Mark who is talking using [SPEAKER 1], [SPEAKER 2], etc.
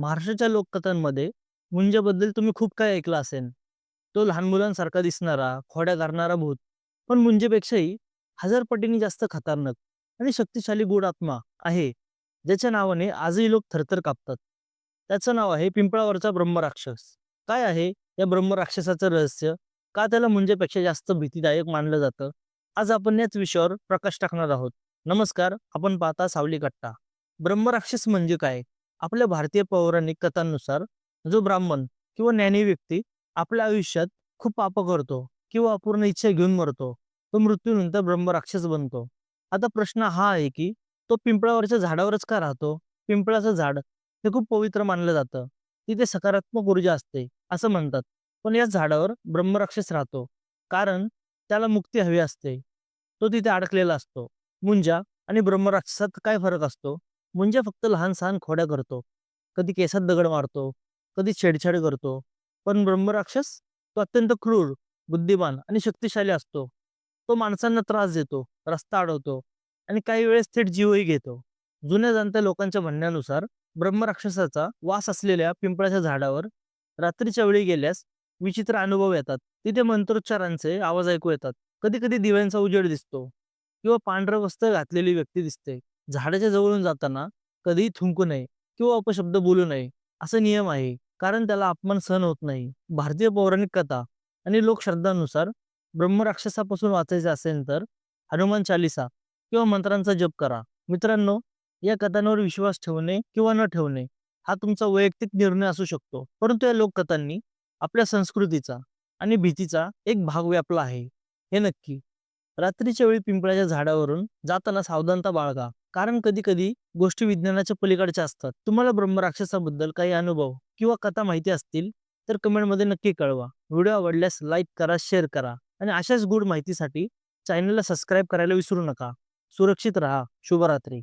[SPEAKER 1] महाराष्ट्राच्या लोककथांमध्ये मुंजाबद्दल तुम्ही खूप काही ऐकलं असेल. तो लहान मुलांसारखा दिसणारा, खोड्या घालणारा भूत, पण मुंजेपेक्षाही हजार जास्त खतरनाक आणि शक्तिशाली गूढ आत्मा आहे, ज्याच्या नावाने आजही लोक थरथर कापतात. त्याचं नाव आहे पिंपळावरचा ब्रह्मराक्षस. काय आहे या ब्रह्मराक्षसाचं रहस्य? का त्याला मुंजेपेक्षा जास्त भीतीदायक मानलं जातं? आज आपण याच विषयावर प्रकाश टाकणार आहोत. नमस्कार, आपण पाहता सावली कट्टा. ब्रह्मराक्षस म्हणजे काय? आपल्या भारतीय पौराणिक कथांनुसार जो ब्राह्मण किंवा ज्ञानी व्यक्ती आपल्या आयुष्यात खूप पाप करतो किंवा अपूर्ण इच्छा घेऊन मरतो, तो मृत्यूनंतर ब्रह्मराक्षस बनतो. आता प्रश्न हा आहे की तो पिंपळावरच्या झाडावरच का राहतो? पिंपळाचं झाड हे खूप पवित्र मानलं जातं. तिथे सकारात्मक ऊर्जा असते असं म्हणतात. पण या झाडावर ब्रह्मराक्षस राहतो कारण त्याला मुक्ती हवी असते. तो तिथे अडकलेला असतो. मुंजा आणि ब्रह्मराक्षसात काय फरक असतो? म्हणजे फक्त लहान-सहान खोड्या करतो. कधी केसात दगड मारतो, कधी छेडछाड करतो. पण ब्रह्मराक्षस तो अत्यंत क्रूर, बुद्धिमान आणि शक्तिशाली असतो. तो माणसांना त्रास देतो, रस्ता अडवतो आणि काही वेळेस थेट जीवही घेतो. जुन्या जाणत्या लोकांच्या म्हणण्यानुसार ब्रह्मराक्षसाचा वास असलेल्या पिंपळाच्या झाडावर रात्रीच्या वेळी गेल्यास विचित्र अनुभव येतात. तिथे मंत्रोच्चारांचे आवाज ऐकू येतात. कधी-कधी दिव्यांचा उजेड दिसतो किंवा पांढरं वस्त्र घातलेली व्यक्ती दिसते. झाडाच्या जवळून जाताना कधीही थुंकू नये किंवा अपशब्द बोलू नये असा नियम आहे कारण त्याला अपमान सहन होत नाही. भारतीय पौराणिक कथा आणि लोकश्रद्धानुसार ब्रह्मराक्षसापासून वाचायचे असेल तर हनुमान चालिसा किंवा मंत्रांचा जप करा. मित्रांनो, या कथांवर विश्वास ठेवणे किंवा न ठेवणे हा तुमचा वैयक्तिक निर्णय असू शकतो. परंतु या लोककथांनी आपल्या संस्कृतीचा आणि भीतीचा एक भाग व्यापला आहे, हे नक्की. रात्रीच्या वेळी पिंपळाच्या झाडावरून जाताना सावधानता बाळगा. कारण कधी-कधी गोष्टी विज्ञानाच्या पलीकडच्या असतात. तुम्हाला ब्रह्मराक्षसाबद्दल काही अनुभव किंवा कथा माहिती असतील तर कमेंटमध्ये नक्की कळवा. व्हिडिओ आवडल्यास लाईक करा, शेअर करा आणि अशाच गुड माहितीसाठी चॅनलला सबस्क्राईब करायला विसरू नका. सुरक्षित राहा. शुभरात्री.